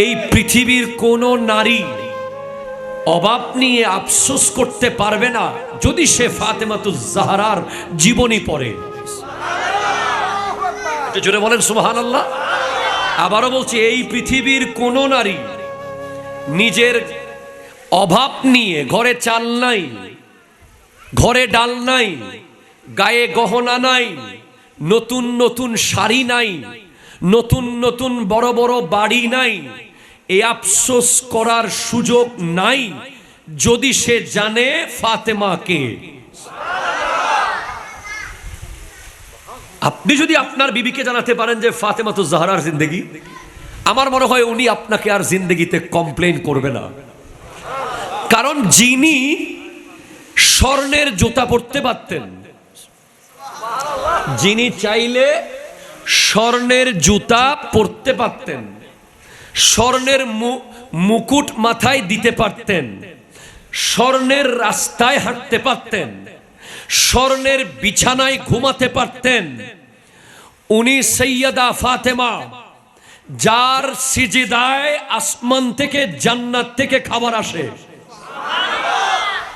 এই পৃথিবীর কোনো নারী অভাব নিয়ে আফসোস করতে পারবে না যদি সে ফাতেমাতুজ জাহারার জীবনী পড়ে। জোরে বলেন সুবাহান আল্লাহ আবারও বলছি, এই পৃথিবীর কোন নারী নিজের অভাব নিয়ে ঘরে চাল নাই, ঘরে ডাল নাই, গায়ে গহনা নাই, নতুন নতুন শাড়ি নাই নতুন নতুন বড় বড় বাড়ি নাই। এই আফসোস করার সুযোগ নাই। যদি সে জানে ফাতেমাকে। আপনি যদি আপনার বিবিকে জানাতে পারেন যে ফাতেমা তো জাহারার জিন্দগি, আমার মনে হয় উনি আপনাকে আর জিন্দগিতে কমপ্লেন করবে না। কারণ যিনি স্বর্ণের জুতা পরতে পারতেন, যিনি চাইলে স্বর্ণের জুতা পরতে পারতেন। স্বর্ণের মুকুট মাথায় দিতে পারতেন। স্বর্ণের রাস্তায় হাঁটতে পারতেন। স্বর্ণের বিছানায় ঘুমাতে পারতেন। উনি সৈয়দা ফাতেমা, যার সিজিদায় আসমান থেকে জান্নাত থেকে খাবার আসে।